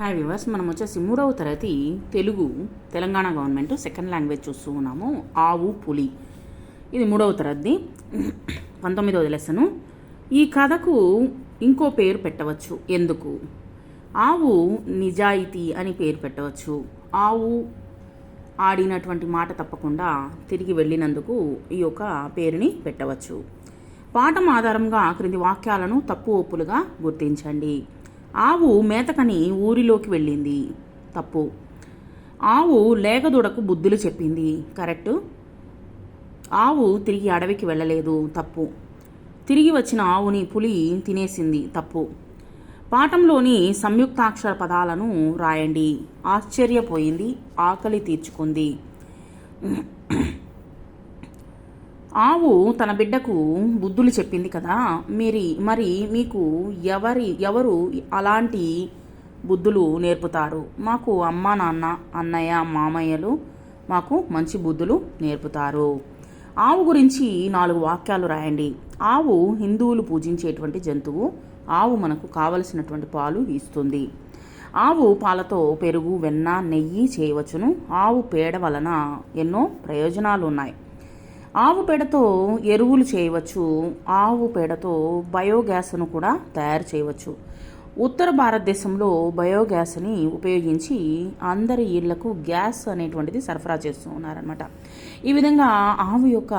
Hi viewers మనం వచ్చేసి మూడవ తరగతి Telugu Telangana government second language చూస్తూ ఉన్నాము. ఆవు పులి. ఇది మూడవ తరగతి. పంతొమ్మిదవ లెసను. ఈ కథకు ఇంకో పేరు పెట్టవచ్చు. ఎందుకు? ఆవు నిజాయితీ అని పేరు పెట్టవచ్చు. ఆవు ఆడినటువంటి మాట తప్పకుండా తిరిగి వెళ్ళినందుకు ఈ యొక్క పేరుని పెట్టవచ్చు. పాఠం ఆధారంగా క్రింది వాక్యాలను తప్పు ఒప్పులుగా గుర్తించండి. ఆవు మేతకని ఊరిలోకి వెళ్ళింది. తప్పు. ఆవు లేగదూడకు బుద్ధులు చెప్పింది. కరెక్టు. ఆవు తిరిగి అడవికి వెళ్ళలేదు. తప్పు. తిరిగి వచ్చిన ఆవుని పులి తినేసింది. తప్పు. పాఠంలోని సంయుక్తాక్షర పదాలను రాయండి. ఆశ్చర్యపోయింది. ఆకలి తీర్చుకుంది. ఆవు తన బిడ్డకు బుద్ధులు చెప్పింది కదా. మీరు మరి మీకు ఎవరి ఎవరు అలాంటి బుద్ధులు నేర్పుతారు? మాకు అమ్మ నాన్న అన్నయ్య మామయ్యలు మాకు మంచి బుద్ధులు నేర్పుతారు. ఆవు గురించి నాలుగు వాక్యాలు రాయండి. ఆవు హిందువులు పూజించేటువంటి జంతువు ఆవు మనకు కావలసినటువంటి పాలు ఇస్తుంది. ఆవు పాలతో పెరుగు వెన్న నెయ్యి చేయవచ్చును. ఆవు పేడ వలన ఎన్నో ప్రయోజనాలు ఉన్నాయి ఆవు పేడతో ఎరువులు చేయవచ్చు. ఆవు పేడతో బయోగ్యాస్ను కూడా తయారు చేయవచ్చు. ఉత్తర భారతదేశంలో బయోగ్యాస్ని ఉపయోగించి అందరి ఇళ్ళకు గ్యాస్ అనేటువంటిది సరఫరా చేస్తూ ఉన్నారనమాట ఈ విధంగా ఆవు యొక్క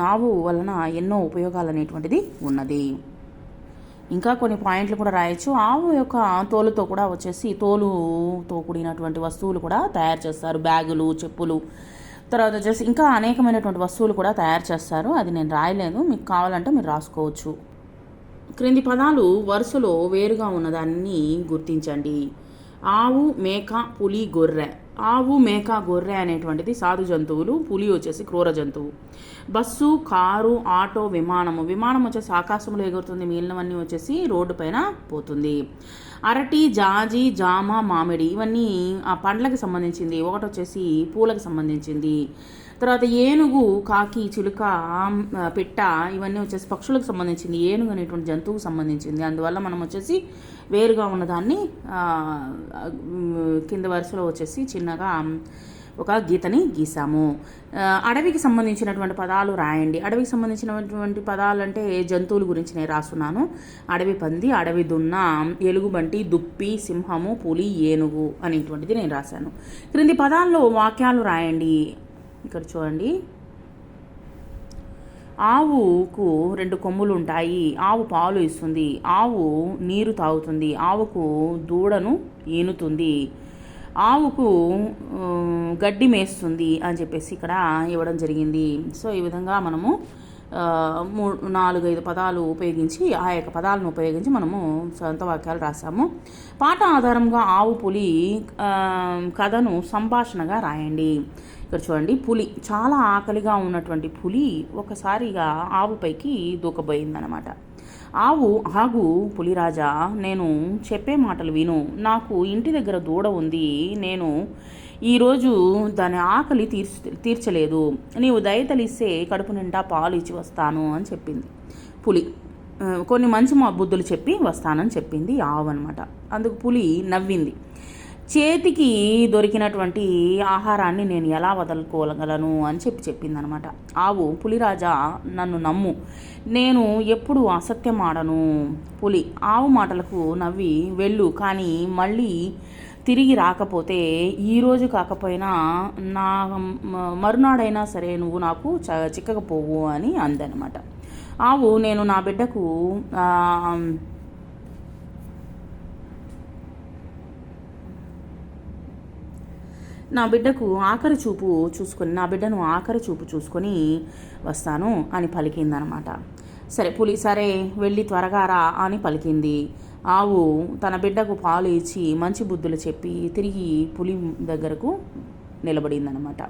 ఆవు వలన ఎన్నో ఉపయోగాలు అనేటువంటిది ఉన్నది. ఇంకా కొన్ని పాయింట్లు కూడా రాయొచ్చు. ఆవు యొక్క తోలుతో కూడా వచ్చేసి తోలుతో కూడినటువంటి వస్తువులు కూడా తయారు చేస్తారు. బ్యాగులు చెప్పులు తర్వాత వచ్చేసి ఇంకా అనేకమైనటువంటి వస్తువులు కూడా తయారు చేస్తారు. అది నేను రాయలేదు. మీకు కావాలంటే మీరు రాసుకోవచ్చు. క్రింది పదాలు వరుసలో వేరుగా ఉన్నదాన్ని గుర్తించండి. ఆవు మేక పులి గొర్రె. ఆవు మేక గొర్రె అనేటువంటిది సాధు జంతువులు పులి వచ్చేసి క్రూర జంతువు. బస్సు కారు ఆటో విమానము. విమానం వచ్చేసి ఆకాశంలో ఎగురుతుంది మిగిలినవన్నీ వచ్చేసి రోడ్డు పైన పోతుంది. అరటి జాజి జామ మామిడి ఇవన్నీ ఆ పండ్లకు సంబంధించింది ఒకటి వచ్చేసి పూలకు సంబంధించింది. తర్వాత ఏనుగు కాకి చిలుక పిట్ట ఇవన్నీ వచ్చేసి పక్షులకు సంబంధించింది. ఏనుగు అనేటువంటి జంతువుకు సంబంధించింది. అందువల్ల మనం వచ్చేసి వేరుగా ఉన్నదాన్ని కింద వరుసలో వచ్చేసి చిన్నగా ఒక గీతని గీసాము. అడవికి సంబంధించినటువంటి పదాలు రాయండి. అడవికి సంబంధించినటువంటి పదాలు అంటే జంతువుల గురించి నేను రాస్తున్నాను. అడవి పంది అడవి దున్న ఎలుగుబంటి దుప్పి సింహము పులి ఏనుగు అనేటువంటిది నేను రాశాను. క్రింది పదాల్లో వాక్యాలు రాయండి. ఇక్కడ చూడండి. ఆవుకు రెండు కొమ్ములు ఉంటాయి ఆవు పాలు ఇస్తుంది. ఆవు నీరు తాగుతుంది. ఆవుకు దూడను ఈనుతుంది ఆవుకు గడ్డి మేస్తుంది అని చెప్పేసి ఇక్కడ ఇవ్వడం జరిగింది. సో ఈ విధంగా మనము ఆ, మూడు నాలుగైదు పదాలు ఉపయోగించి ఆ యొక్క పదాలను ఉపయోగించి మనము సొంత వాక్యాలు రాసాము. పాట ఆధారంగా ఆవు పులి కథను సంభాషణగా రాయండి. ఇక్కడ చూడండి పులి చాలా ఆకలిగా ఉన్నటువంటి పులి ఒకసారిగా ఆవుపైకి దూకబోయిందనమాట ఆవు ఆగు పులిరాజా నేను చెప్పే మాటలు విను. నాకు ఇంటి దగ్గర దూడ ఉంది. నేను ఈరోజు దాని ఆకలి తీర్చ తీర్చలేదు. నీవు దయతలిస్తే కడుపు నిండా పాలు ఇచ్చి వస్తాను అని చెప్పింది పులి. కొన్ని మంచి మా బుద్ధులు చెప్పి వస్తానని చెప్పింది ఆవు అనమాట అందుకు పులి నవ్వింది. చేతికి దొరికినటువంటి ఆహారాన్ని నేను ఎలా వదులుకోగలను అని చెప్పి చెప్పిందనమాట ఆవు పులిరాజా నన్ను నమ్ము. నేను ఎప్పుడు అసత్యం ఆడను. పులి ఆవు మాటలకు నవ్వి వెళ్ళు కానీ మళ్ళీ తిరిగి రాకపోతే ఈరోజు కాకపోయినా నా మరునాడైనా సరే నువ్వు నాకు చ చిక్కకపోవు అని అందనమాట. ఆవు నేను నా బిడ్డకు నా బిడ్డకు ఆఖరి చూపు చూసుకొని నా బిడ్డను ఆఖరి చూపు చూసుకొని వస్తాను అని పలికిందనమాట. సరే పులి సరే వెళ్ళి త్వరగా రా అని పలికింది. ఆవు తన బిడ్డకు పాలు ఇచ్చి మంచి బుద్ధులు చెప్పి తిరిగి పులి దగ్గరకు నిలబడిందనమాట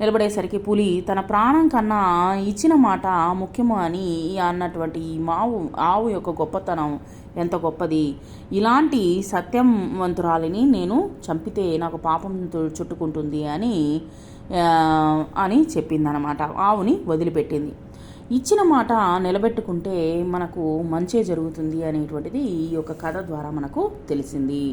నిలబడేసరికి పులి తన ప్రాణం కన్నా ఇచ్చిన మాట ముఖ్యము అని అన్నటువంటి ఈ మావు ఆవు యొక్క గొప్పతనం ఎంత గొప్పది? ఇలాంటి సత్యంవంతురాలిని నేను చంపితే నాకు పాపం చుట్టుకుంటుంది అని అని చెప్పిందనమాట ఆవుని వదిలిపెట్టింది. ఇచ్చిన మాట నిలబెట్టుకుంటే మనకు మంచే జరుగుతుంది అనేటువంటిది ఈ యొక్క కథ ద్వారా మనకు తెలిసింది.